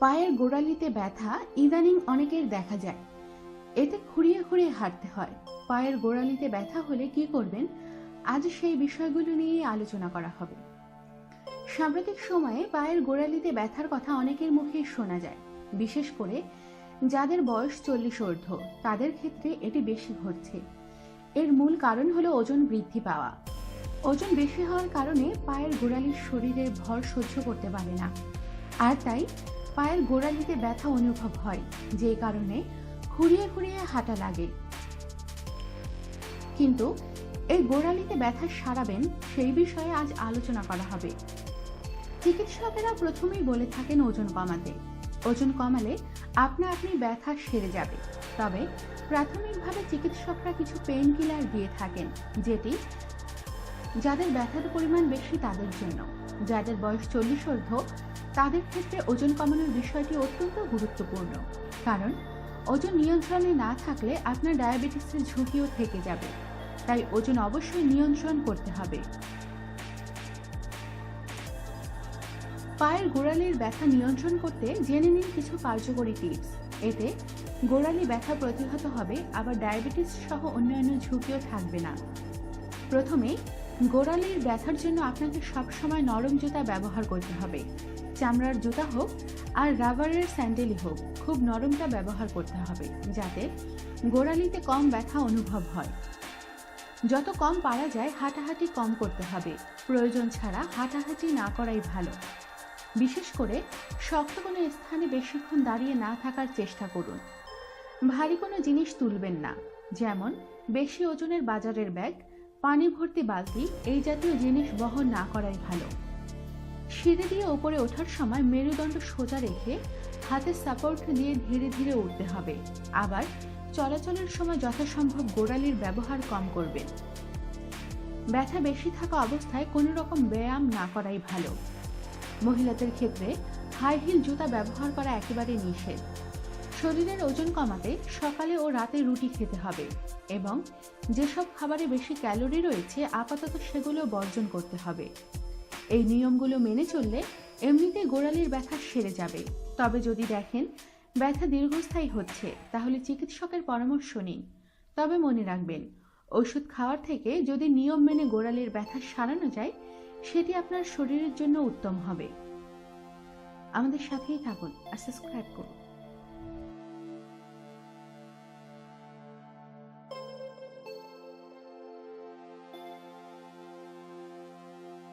পায়ের গোড়ালিতে ব্যথা ইদানিং অনেকের দেখা যায়। এতে খুঁড়িয়ে খুঁড়িয়ে হাঁটতে হয়। পায়ের গোড়ালিতে ব্যথা হলে কি করবেন? আজ সেই বিষয়গুলো নিয়ে আলোচনা করা হবে। সাম্প্রতিক সময়ে পায়ের গোড়ালিতে ব্যথার কথা অনেকের মুখেই শোনা যায়। বিশেষ করে যাদের বয়স চল্লিশ ঊর্ধ্ব, তাদের ক্ষেত্রে এটি বেশি ঘটছে। এর মূল কারণ হলো ওজন বৃদ্ধি পাওয়া। ওজন বেশি হওয়ার কারণে পায়ের গোড়ালির শরীরের ভর সহ্য করতে পারে না। আর তাই পায়ের গোড়ালিতে ব্যথা অনুভব হয়, যে কারণে খুঁড়িয়ে খুঁড়িয়ে হাঁটা লাগে। কিন্তু এই গোড়ালিতে ব্যথা সারাবেন, সেই বিষয়ে আজ আলোচনা করা হবে। চিকিৎসকেরা প্রথমেই বলে থাকেন ওজন কমাতে। ওজন কমালে আপনা আপনি ব্যথা সেরে যাবে। তবে প্রাথমিকভাবে চিকিৎসকরা কিছু পেন কিলার দিয়ে থাকেন, যেটি যাদের ব্যথার পরিমাণ বেশি তাদের জন্য। যাদের বয়স চল্লিশ ঊর্ধ্ব তাদের ক্ষেত্রে ওজন কমানোর বিষয়টি অত্যন্ত গুরুত্বপূর্ণ। কারণ, ওজন নিয়ন্ত্রণে না থাকলে আপনার ডায়াবেটিসের ঝুঁকিও থেকে যাবে। তাই ওজন অবশ্যই নিয়ন্ত্রণ করতে হবে। পায়ের গোড়ালির ব্যথা নিয়ন্ত্রণ করতে জেনে নিন কিছু কার্যকরী টিপস। এতে গোড়ালি ব্যথা প্রতিহত হবে, আবার ডায়াবেটিস সহ অন্যান্য ঝুঁকিও থাকবে না। প্রথমে গোড়ালির ব্যথার জন্য আপনাকে সবসময় নরম জুতা ব্যবহার করতে হবে। চামড়ার জুতা হোক আর রাবারের স্যান্ডেলই হোক, খুব নরমটা ব্যবহার করতে হবে যাতে গোড়ালিতে কম ব্যথা অনুভব হয়। যত কম পারা যায় হাঁটাহাঁটি কম করতে হবে, প্রয়োজন ছাড়া হাঁটাহাঁটি না করাই ভালো। বিশেষ করে শক্ত কোনো স্থানে বেশিক্ষণ দাঁড়িয়ে না থাকার চেষ্টা করুন। ভারী কোনো জিনিস তুলবেন না, যেমন বেশি ওজনের বাজারের ব্যাগ পানি ভর্তি বালতি এই জাতীয় জিনিস বহন না করাই ভালো। সিঁড়ি দিয়ে ওপরে ওঠার সময় মেরুদণ্ড সোজা রেখে হাতের সাপোর্ট দিয়ে ধীরে ধীরে উঠতে হবে। আবার চলাচলের সময় যথাসম্ভব গোড়ালির ব্যবহার কম করবেন। ব্যথা বেশি থাকা অবস্থায় কোনো রকম ব্যায়াম না করাই ভালো। মহিলাদের ক্ষেত্রে হাই হিল জুতা ব্যবহার করা একেবারে নিষেধ। শরীরের ওজন কমাতে সকালে ও রাতে রুটি খেতে হবে এবং যেসব খাবারে বেশি ক্যালোরি রয়েছে, আপাতত সেগুলো বর্জন করতে হবে। এই নিয়মগুলো মেনে চললে এমনিতে গোড়ালির ব্যথা সেরে যাবে। তবে যদি দেখেন ব্যথা দীর্ঘস্থায়ী হচ্ছে, তাহলে চিকিৎসকের পরামর্শ নিন। তবে মনে রাখবেন, ওষুধ খাওয়ার থেকে যদি নিয়ম মেনে গোড়ালির ব্যথা সারানো যায়, সেটি আপনার শরীরের জন্য উত্তম হবে। আমাদের সাথেই থাকুন আর সাবস্ক্রাইব করুন।